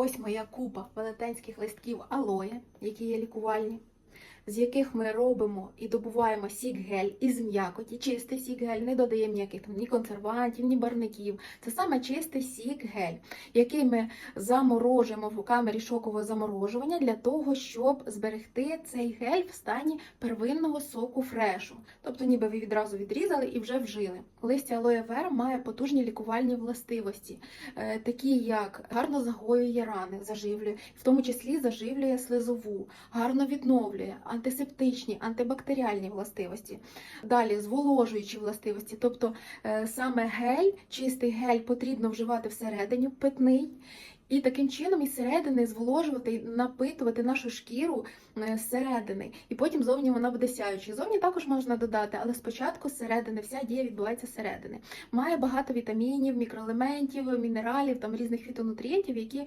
Ось моя купа велетенських листків алоє, які є лікувальні, з яких ми робимо і добуваємо сік-гель із м'якоті, чистий сік-гель, не додаємо ніяких там ні консервантів, ні барників. Це саме чистий сік-гель, який ми заморожуємо в камері шокового заморожування для того, щоб зберегти цей гель в стані первинного соку фрешу. Тобто, ніби ви відразу відрізали і вже вжили. Листя алоє вера має потужні лікувальні властивості, е, такі як гарно загоює рани, заживлює, в тому числі заживлює слизову, гарно відновлює антисептичні, антибактеріальні властивості. Далі зволожуючі властивості, тобто е, саме гель, чистий гель потрібно вживати всередині, питний. І таким чином із середини зволожувати, напитувати нашу шкіру е, зсередини. І потім зовні вона буде сяючою. Зовні також можна додати, але спочатку зсередини вся дія відбувається зсередини. Має багато вітамінів, мікроелементів, мінералів, там різних фітонутрієнтів, які